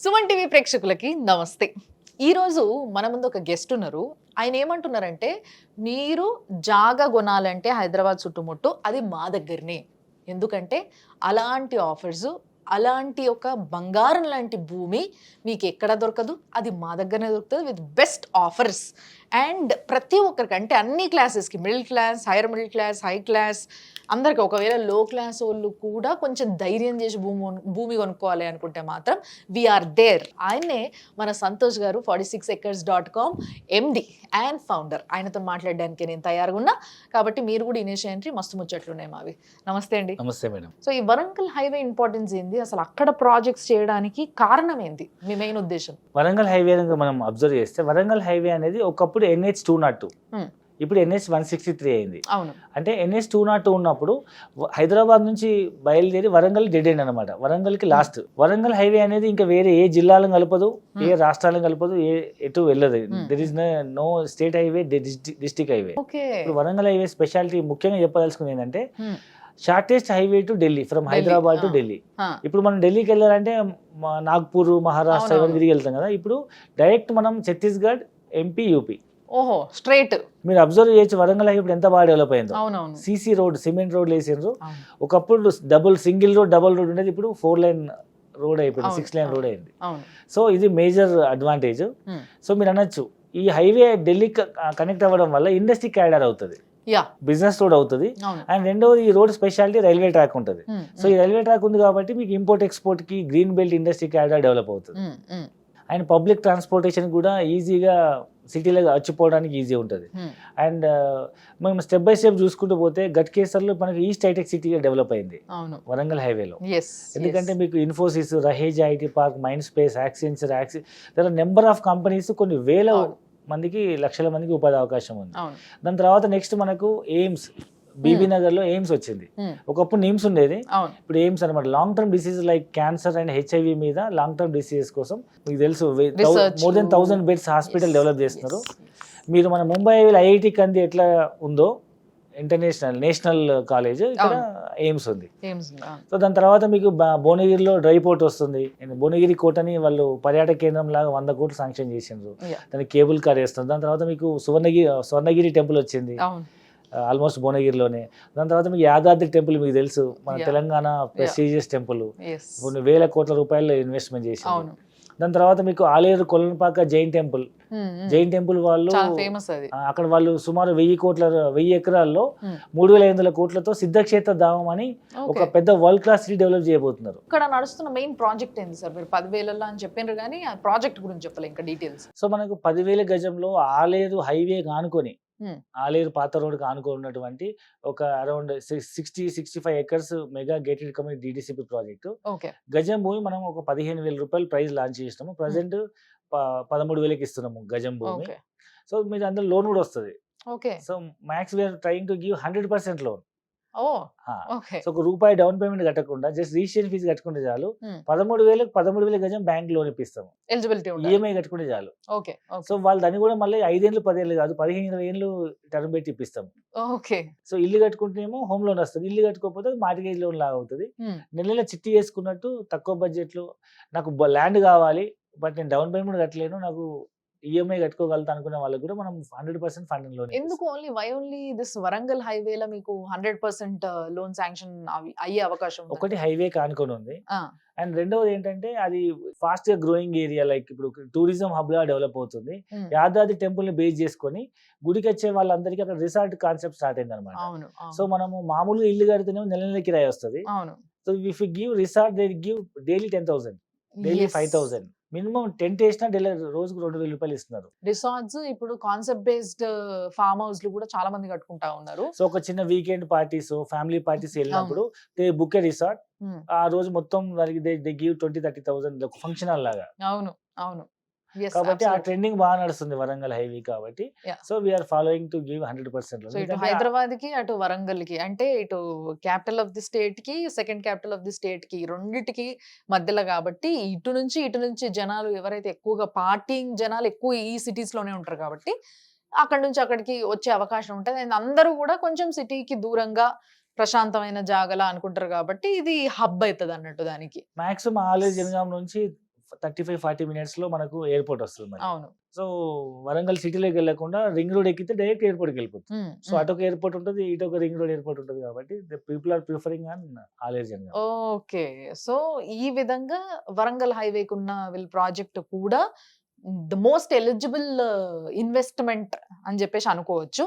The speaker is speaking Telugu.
సుమన్ టీవీ ప్రేక్షకులకి నమస్తే. ఈరోజు మన ముందు ఒక గెస్ట్ ఉన్నారు. ఆయన ఏమంటున్నారంటే మీరు జాగా కొనాలంటే హైదరాబాద్ చుట్టుముట్టు అది మా దగ్గరనే. ఎందుకంటే అలాంటి ఆఫర్స్ అలాంటి ఒక బంగారం లాంటి భూమి మీకు ఎక్కడ దొరకదు? అది మా దగ్గరనే దొరుకుతుంది విత్ బెస్ట్ ఆఫర్స్. అండ్ ప్రతి ఒక్కరికి అంటే అన్ని క్లాసెస్కి middle class higher middle class high class అందరికి ఒకవేళ లో క్లాస్ వాళ్ళు కూడా కొంచెం ధైర్యం చేసి భూమి భూమి కొనుక్కోవాలి అనుకుంటే మాత్రం వీఆర్ దేర్ ఆయన్నే మన Santosh garu forty six acres dot com MD and founder ఆయనతో మాట్లాడడానికి నేను తయారుగా ఉన్నా కాబట్టి మీరు కూడా ఇనేషియా ఎంట్రీ మస్తు ముచ్చట్లు ఉన్నాయి మావి. నమస్తే అండి. నమస్తే మేడం. సో ఈ వరంగల్ హైవే ఇంపార్టెన్స్ ఏంది? అసలు అక్కడ ప్రాజెక్ట్స్ చేయడానికి కారణం ఏంది? మీ మెయిన్ ఉద్దేశం. వరంగల్ హైవే మనం అబ్జర్వ్ చేస్తే వరంగల్ హైవే అనేది ఒకప్పుడు NH two not two Hmm. ఇప్పుడు ఎన్హెచ్ వన్ సిక్స్టీ త్రీ అయింది. అంటే ఎన్హెచ్ టూ నాట్ టూ ఉన్నప్పుడు హైదరాబాద్ నుంచి బయలుదేరి వరంగల్ డెడ్ ఎండ్ అనమాట వరంగల్కి లాస్ట్ వరంగల్ హైవే అనేది ఇంకా వేరే ఏ జిల్లాలను కలపదు ఏ రాష్ట్రాలను కలపదు ఏ ఎటు వెళ్ళదు. Hmm. There is no state highway district highway okay ఇప్పుడు వరంగల్ హైవే స్పెషాలిటీ ముఖ్యంగా చెప్పదలుచుకుంది ఏంటంటే shortest highway to Delhi from Delhi, Hyderabad to ah. Delhi ఇప్పుడు మనం ఢిల్లీకి వెళ్ళాలంటే నాగ్పూర్ మహారాష్ట్ర. ఇవన్నీ తిరిగి వెళ్తాం కదా. ఇప్పుడు డైరెక్ట్ మనం ఛత్తీస్గఢ్ ఎంపీ యూపీ ఓహో స్ట్రైట్. మీరు అబ్జర్వ్ చేయొచ్చు వరంగల్ ఇప్పుడు ఎంత బాగా డెవలప్ అయిందో. సీసీ రోడ్ సిమెంట్ రోడ్ అవును. ఒకప్పుడు double single road double road ఉండేది ఇప్పుడు ఫోర్ లైన్ రోడ్ అయిపోయింది సిక్స్ లైన్. రోడ్ అయింది. సో ఇది మేజర్ అడ్వాంటేజ్. సో మీరు అనొచ్చు ఈ హైవే ఢిల్లీ కనెక్ట్ అవ్వడం వల్ల ఇండస్ట్రీ క్యాడర్ అవుతుంది. బిజినెస్ రోడ్ అవుతుంది. అండ్ రెండవది ఈ రోడ్ స్పెషాలిటీ రైల్వే ట్రాక్ ఉంటుంది. సో ఈ రైల్వే ట్రాక్ ఉంది కాబట్టి మీకు import ఎక్స్పోర్ట్కి green belt industry corridor develop అవుతుంది. అండ్ పబ్లిక్ ట్రాన్స్పోర్టేషన్ కూడా ఈజీగా సిటీలో వచ్చిపోవడానికి ఈజీ ఉంటుంది. అండ్ మనం స్టెప్ బై స్టెప్ చూసుకుంటూ పోతే గట్కేసర్లో మనకి ఈస్ట్ హైటెక్ సిటీగా డెవలప్ అయింది. వరంగల్ హైవేలో ఎందుకంటే మీకు Infosys Raheja IT park Mind Space Accenture యాక్సి other number of companies కొన్ని వేల. మందికి లక్షల మందికి ఉపాధి అవకాశం ఉంది. దాని తర్వాత నెక్స్ట్ మనకు ఎయిమ్స్ బీబీ Hmm. నగర్లో ఎయిమ్స్ వచ్చింది. ఒకప్పుడు నిమ్స్ ఉండేది. ఇప్పుడు ఎయిమ్స్ అనమాట long term disease like cancer and HIV మీద లాంగ్ టర్మ్ డిసీజెస్ కోసం మీకు తెలుసు. More than thousand beds hospital develop చేస్తున్నారు. మీరు మన ముంబై ఐఐటి కంది ఎట్లా ఉందో ఇంటర్నేషనల్ నేషనల్ కాలేజ్ ఇక్కడ ఎయిమ్స్ ఉంది. సో దాని తర్వాత మీకు భువనగిరిలో డ్రై పోర్ట్ వస్తుంది. భువనగిరి కోటని వాళ్ళు పర్యాటక కేంద్రం లాగా వంద కోట్లు శాంక్షన్ చేసిండ్రు. దానికి కేబుల్ కార్ వేస్తుంది దాని తర్వాత మీకు సువర్ణగిరి స్వర్ణగిరి టెంపుల్ వచ్చింది. ఆల్మోస్ట్ భువనగిరిలోనే. దాని తర్వాత మీకు యాదాద్రి టెంపుల్ మీకు తెలుసు. మన. తెలంగాణ ప్రెస్టీజియస్ టెంపుల్ కొన్ని వేల కోట్ల రూపాయలు ఇన్వెస్ట్మెంట్ చేసి దాని తర్వాత మీకు Aleru Kolanupaka Jain temple. Um, um. Jain temple వాళ్ళు అక్కడ వాళ్ళు సుమారు వెయ్యి కోట్ల వెయ్యి ఎకరాల్లో Hmm. మూడు వేల ఐదు వందల కోట్లతో సిద్ధక్షేత్ర ధామం అని ఒక పెద్ద వరల్డ్ క్లాస్ సిటీ డెవలప్ చేయబోతున్నారు. ఇక్కడ నడుస్తున్న మెయిన్ ప్రాజెక్ట్ ఏంది సార్ మీరు పదివేలలో అని చెప్పినారు కానీ ఆ ప్రాజెక్ట్ గురించి చెప్పలే ఇంకా డీటెయిల్స్ సో మనకు పదివేల గజంలో ఆలేరు హైవే Hmm. ఆలేరు పాత రోడ్కి ఆనుకొని ఉన్నటువంటి ఒక around sixty sixty five acres mega gated community DDCP project. గజం భూమి మనం ఒక పదిహేను వేల రూపాయలు ప్రైస్ లాంచ్ చేసినాము. ప్రజెంట్ పదమూడు వేలకి ఇస్తున్నాము గజం భూమి. సో మీరు అందులో లోన్ కూడా వస్తుంది. Okay. So max we're trying to give hundred percent loan. So ఒక రూపాయి డౌన్ పేమెంట్ కట్టకుండా జస్ట్ రిజిస్ట్రేషన్ ఫీజు కట్టుకుంటే చాలు. పదమూడు వేలకు పదమూడు వేల గజం బ్యాంక్ లోన్ ఇప్పిస్తాము. ఎలిజిబిలిటీ ఈఎంఐ కట్టుకుంటే చాలు. సో వాళ్ళు దాన్ని కూడా మళ్ళీ ఐదేళ్ళు పదేళ్ళు కాదు పదిహేను ఇరవై ఏళ్ళు టర్మ్ పెట్టి ఇప్పిస్తాము. ఓకే. సో ఇల్లు కట్టుకుంటేనేమో హోమ్ లోన్ వస్తుంది. ఇల్లు కట్టుకోకపోతే మార్టిగేజ్ లోన్ లాగా అవుతుంది. నెల నెల చిట్టి చేసుకున్నట్టు తక్కువ బడ్జెట్లో నాకు ల్యాండ్ కావాలి బట్ నేను డౌన్ పేమెంట్ కట్టలేను నాకు ఈఎంఐ కట్టుకోగలుగుతా అనుకునే వాళ్ళకి కూడా మనం హండ్రెడ్ పర్సెంట్ ఫండింగ్ లోన్ ఎందుకు only why only this Warangal హైవేలో మీకు హండ్రెడ్ పర్సెంట్ లోన్ శాంక్షన్ అయ్యే అవకాశం? ఒకటి హైవే కానుకొని ఉంది. అండ్ రెండవది ఏంటంటే అది ఫాస్ట్గా గ్రోయింగ్ ఏరియా లైక్ ఇప్పుడు టూరిజం హబ్ లా డెవలప్ అవుతుంది. ఉమ్, యాదాద్రి టెంపుల్ని బేస్ చేసుకొని గుడికి వచ్చే వాళ్ళందరికీ అక్కడ రిసార్ట్ కాన్సెప్ట్ స్టార్ట్ అయింది అనమాట సో మనము మామూలుగా ఇల్లు కడితేనే నెల నెల కిరాయి వస్తుంది. So if you give resort they give daily ten thousand daily. Five thousand. Minimum tent వేసినా డైలీ రోజుకు రెండు వేల రూపాయలు ఇస్తున్నారు. రిసార్ట్స్ ఇప్పుడు కాన్సెప్ట్ బేస్డ్ ఫామ్ హౌస్లు కూడా చాలా మంది కట్టుకుంటా ఉన్నారు. సో ఒక చిన్న వీకెండ్ పార్టీస్ ఫ్యామిలీ పార్టీస్ వెళ్ళినప్పుడు దే బుక్ ఏ రిసార్ట్. ఆ రోజు మొత్తం దానికి they give twenty thirty thousand function hall లాగా. అవును అవును. కాబట్టి ఆ. ట్రెండింగ్ బాగా నడుస్తుంది వరంగల్ హైవే కాబట్టి. So we're following to give hundred percent so ఇటు హైదరాబాద్కి అటు వరంగల్కి అంటే ఇటు క్యాపిటల్ ఆఫ్ ది స్టేట్కి సెకండ్ క్యాపిటల్ ఆఫ్ ది స్టేట్కి రెండిటికి మధ్యలో కాబట్టి ఇటు నుంచి ఇటు నుంచి జనాలు ఎవరైతే ఎక్కువగా పార్టీయింగ్ జనాలు ఎక్కువ ఈ సిటీస్లోనే ఉంటారు కాబట్టి అక్కడ నుంచి అక్కడికి వచ్చే అవకాశం ఉంటుంది. అండ్ అందరూ కూడా కొంచెం సిటీకి దూరంగా ప్రశాంతమైన జాగలా అనుకుంటారు కాబట్టి ఇది హబ్ అవుతుంది అన్నట్టు దానికి. మాక్సిమం ఆలేజ్ జనగాం నుంచి థర్టీ ఫైవ్ ఫార్టీ మినిట్స్లో మనకు ఎయిర్పోర్ట్ వస్తుంది అవును. సో వరంగల్ సిటీలోకి వెళ్ళకుండా రింగ్ రోడ్ ఎక్కితే డైరెక్ట్ ఎయిర్పోర్ట్కి వెళ్ళిపోతుంది ఉమ్, సో అటు ఒక ఎయిర్పోర్ట్ ఉంటుంది ఇటు ఒక రింగ్ రోడ్ ఎయిర్పోర్ట్ ఉంటుంది కాబట్టి the people are preferring on ఆలేజన్ okay. So ఈ విధంగా వరంగల్ హైవేకి ఉన్న వీళ్ళ ప్రాజెక్ట్ కూడా ద మోస్ట్ ఎలిజిబుల్ ఇన్వెస్ట్మెంట్ అని చెప్పేసి అనుకోవచ్చు.